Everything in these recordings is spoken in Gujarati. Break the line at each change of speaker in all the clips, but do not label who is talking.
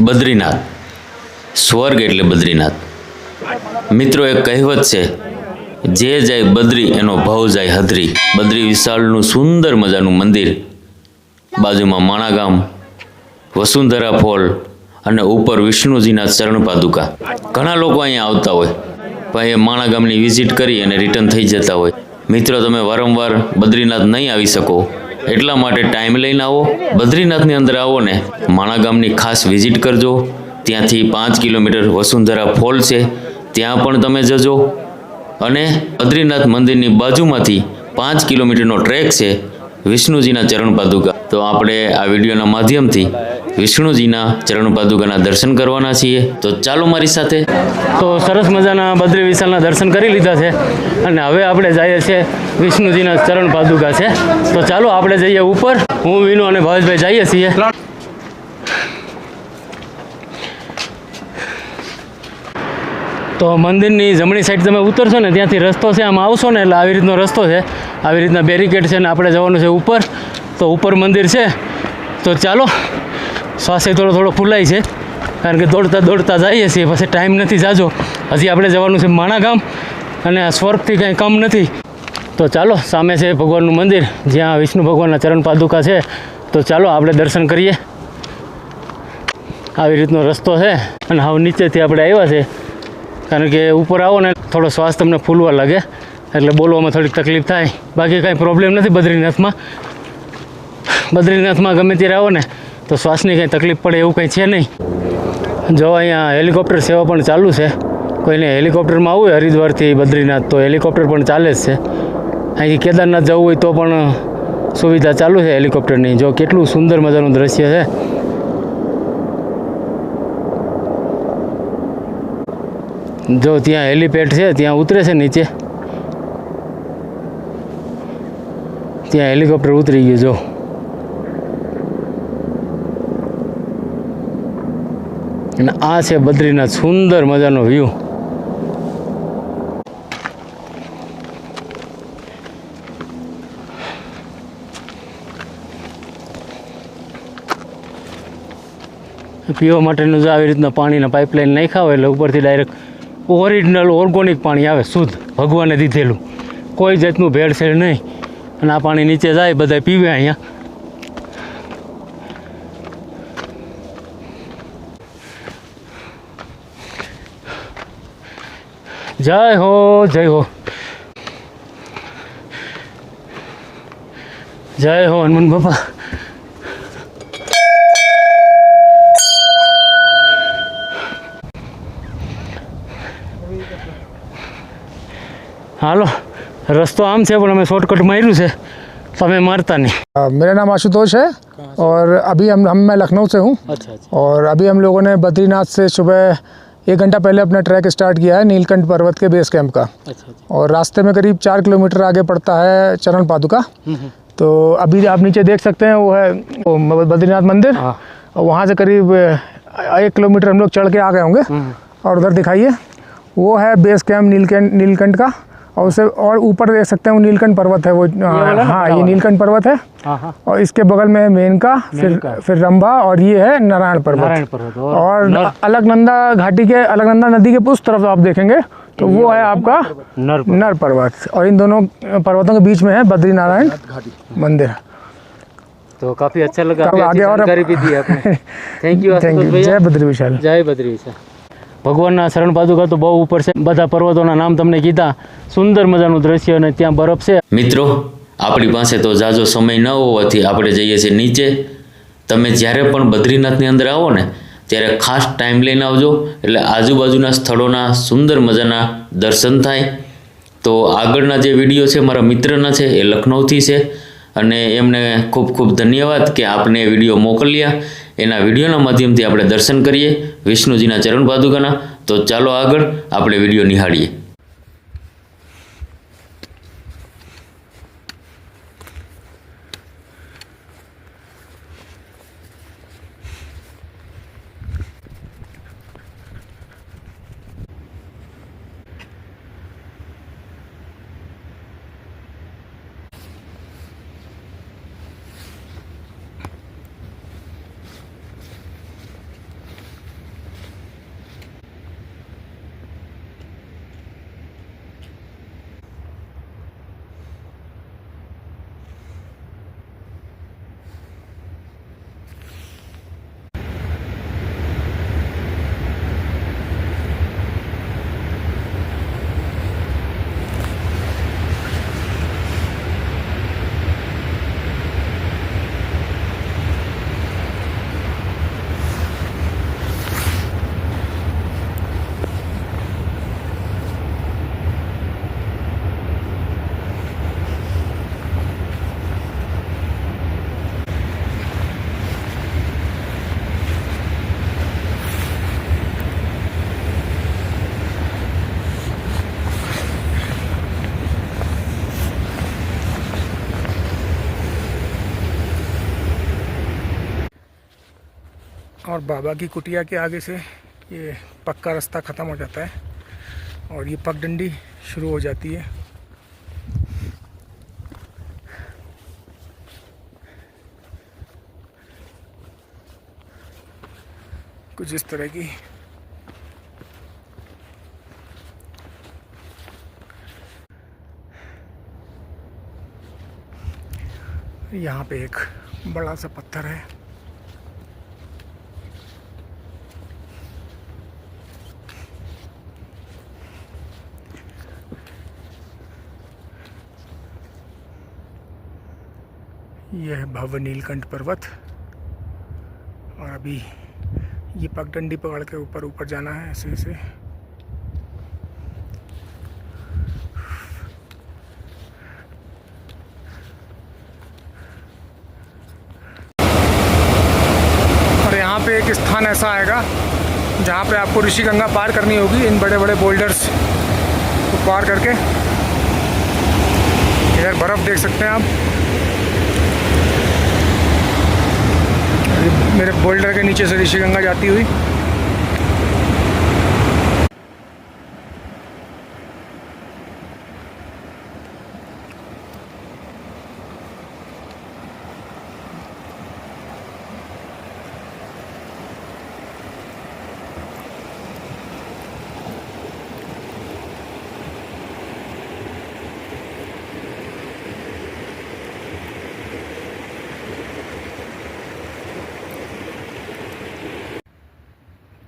બદ્રીનાથ. સ્વર્ગ એટલે બદ્રીનાથ. મિત્રો, એક કહેવત છે, જે જાય બદ્રી, એનો ભાવ જાય હદરી. બદ્રી વિશાળનું, સુંદર મજાનું મંદિર. બાજુમાં માણાગામ, વસુંધરા ફોલ અને ઉપર વિષ્ણુજીના ચરણ પાદુકા. ઘણા લોકો અહીંયા આવતા હોય, પણ એ માણા ગામની વિઝિટ કરી અને રિટર્ન થઈ જતા હોય. મિત્રો, તમે વારંવાર બદ્રીનાથ નહીં આવી શકો. એટલા માટે ટાઈમ લઈને આવો. બદ્રીનાથની અંદર આવો ને માણા ગામની ખાસ વિઝિટ કરજો. ત્યાંથી પાંચ કિલોમીટર વસુંધરા ફોલ છે. ત્યાં પણ તમે જજો. અને બદ્રીનાથ મંદિરની બાજુમાંથી પાંચ કિલોમીટરનો ટ્રેક છે વિષ્ણુજીના ચરણ પાદુકા. તો આપણે આ વિડીયોના માધ્યમથી વિષ્ણુજીના ચરણ પાદુકાના દર્શન કરવાના છીએ. તો ચાલો મારી સાથે.
તો સરસ મજાના બદ્રી વિશાલના દર્શન કરી લીધા છે. અને હવે આપણે જઈએ છીએ વિષ્ણુજીના ચરણ પાદુકા છે. તો ચાલો આપણે જઈએ ઉપર. હું, વિનુ અને ભાવેશભાઈ જઈએ છીએ. તો મંદિરની જમણી સાઈડ તમે ઉતરશો ને, ત્યાંથી રસ્તો છે, આમ આવશો ને, એટલે આવી રીતનો રસ્તો છે. આવી રીતના બેરિકેડ છે ને, આપણે જવાનું છે ઉપર. તો ઉપર મંદિર છે. તો ચાલો. શ્વાસે થોડો થોડો ફૂલાય છે. કારણ કે દોડતા દોડતા જઈએ છીએ, પછી ટાઈમ નથી જાજો. હજી આપણે જવાનું છે માણા ગામ અને સ્વર્ગથી કંઈ કમ નથી. તો ચાલો, સામે છે ભગવાનનું મંદિર, જ્યાં વિષ્ણુ ભગવાનના ચરણ પાદુકા છે. તો ચાલો, આપણે દર્શન કરીએ. આવી રીતનો રસ્તો છે અને હવે નીચેથી આપણે આવ્યા છે. કારણ કે ઉપર આવો ને, થોડો શ્વાસ તમને ફૂલવા લાગે. એટલે બોલવામાં થોડીક તકલીફ થાય. બાકી કાંઈ પ્રોબ્લેમ નથી બદ્રીનાથમાં. બદ્રીનાથમાં ગમે ત્યારે આવો ને. તો શ્વાસની કંઈ તકલીફ પડે એવું કંઈ છે નહીં. જો અહીંયા હેલિકોપ્ટર સેવા પણ ચાલુ છે. કોઈને હેલિકોપ્ટરમાં આવવું હોય, હરિદ્વારથી બદ્રીનાથ, તો હેલિકોપ્ટર પણ ચાલે જ છે. અહીંથી કેદારનાથ જવું હોય તો પણ સુવિધા ચાલુ છે હેલિકોપ્ટરની. જો કેટલું સુંદર મજાનું દ્રશ્ય છે. જો ત્યાં હેલિપેડ છે, ત્યાં ઉતરે છે નીચે. ત્યાં હેલિકોપ્ટર ઉતરી ગયું, જો. અને આ છે બદ્રીનાથ સુંદર મજાનો વ્યૂ પીવા માટેનું જો આવી રીતના પાણીના પાઇપલાઇન નાખ્યા હોય એટલે ઉપરથી ડાયરેક્ટ ઓરિજિનલ ઓર્ગોનિક પાણી આવે, શુદ્ધ. ભગવાને દીધેલું. કોઈ જાતનું ભેળસેળ નહીં. અને આ પાણી નીચે જાય બધા પીવે અહીંયા. જય હો જય હો જય હો હનુમાન બાપા હાલો રસ્તો આમ છે પણ અમે શોર્ટકટ માર્યું છે તમે મારતા નહીં
अ, मेरा नाम आशुतोष है और अभी हम हम मैं लखनऊ से हूँ
અચ્છા અચ્છા
और अभी हम लोगों ने बद्रीनाथ से सुबह एक घंटा पहले अपना ट्रैक स्टार्ट किया है नीलकंठ पर्वत के बेस कैंप का।
अच्छा, अच्छा।
और रास्ते में करीब चार किलोमीटर आगे पड़ता है चरण पादुका। हम्म, हम्म। तो अभी आप नीचे देख सकते हैं वो है बद्रीनाथ मंदिर।
हाँ।
और वहाँ से करीब एक किलोमीटर हम लोग चढ़ के आ गए होंगे। हम्म, और उधर दिखाइए वो है बेस कैंप नीलकंठ नीलकंठ का। और उसे और ऊपर देख सकते हैं वो नीलकंठ पर्वत है वो हाँ,
हाँ
ये नीलकंठ पर्वत है। और इसके बगल में है मेनका फिर फिर रंभा और ये है नारायण पर्वत।
और
अलगनंदा घाटी के अलगनंदा नदी के उस तरफ़ आप देखेंगे तो वो है आपका
नर पर्वत।
नर पर्वत। और इन दोनों पर्वतों के बीच में है बद्रीनारायण मंदिर।
तो काफ़ी अच्छा लगा
आगे और
भी दिया थैंक यू
जय बद्री विशाल
जय बद्री विशाल ભગવાનના શરણ પાદુકા તો બહુ ઉપર છે. બધા પર્વતોના નામ તમને કીધા. સુંદર મજાનું દ્રશ્ય અને ત્યાં બરફ છે.
મિત્રો, આપણી પાસે તો જાજો સમય ન હોવાથી આપણે જઈએ છીએ નીચે. તમે જ્યારે પણ બદ્રીનાથની અંદર આવો ને, ત્યારે ખાસ ટાઈમ લઈને આવજો. એટલે આજુબાજુના સ્થળોના સુંદર મજાના દર્શન થાય. તો આગળના જે વીડિયો છે, મારા મિત્રના છે, એ લખનૌથી છે. અને એમને ખૂબ ખૂબ ધન્યવાદ કે આપને વીડિયો મોકલ્યા. એના વિડીયોના માધ્યમથી આપણે દર્શન કરીએ. વિષ્ણુજીના ચરણ પાદુકાના. તો ચાલો આગળ આપણે વીડિયો નિહાળીએ.
और बाबा की कुटिया के आगे से ये पक्का रास्ता ख़त्म हो जाता है और ये पगडंडी शुरू हो जाती है। कुछ इस तरह की यहाँ पे एक बड़ा सा पत्थर है। यह भव्य नीलकंठ पर्वत। और अभी ये पगडंडी पकड़ के ऊपर ऊपर जाना है ऐसे ऐसे। और यहाँ पे एक स्थान ऐसा आएगा जहाँ पे आपको ऋषि गंगा पार करनी होगी इन बड़े बड़े बोल्डर्स को पार करके। इधर बर्फ़ देख सकते हैं आप। मेरे बोल्डर के नीचे से ऋषि गंगा जाती हुई।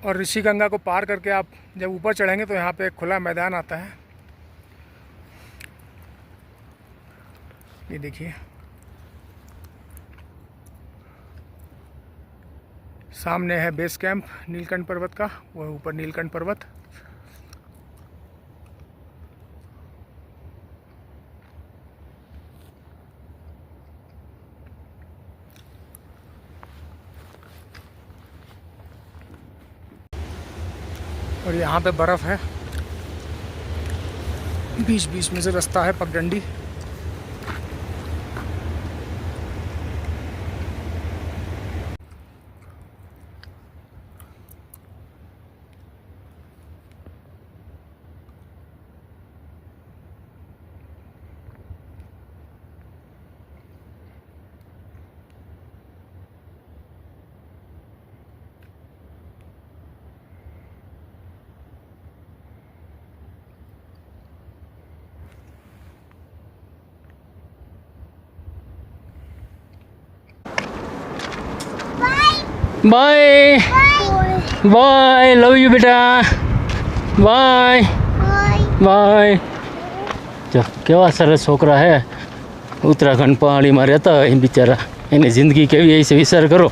और ऋषि गंगा को पार करके आप जब ऊपर चढ़ेंगे तो यहाँ पे एक खुला मैदान आता है। ये देखिए। सामने है बेस कैंप नीलकंठ पर्वत का वह ऊपर नीलकंठ पर्वत। और यहाँ पे बर्फ़ है। बीच बीच में से रास्ता है पगडंडी।
બાય બાય લવ યુ બેટા બાય બાય જો કેવા સરસ છોકરા હે ઉત્તરાખંડ પહાડીમાં રહેતા હોય બિચારા એની જિંદગી કેવી હશે વિચાર કરો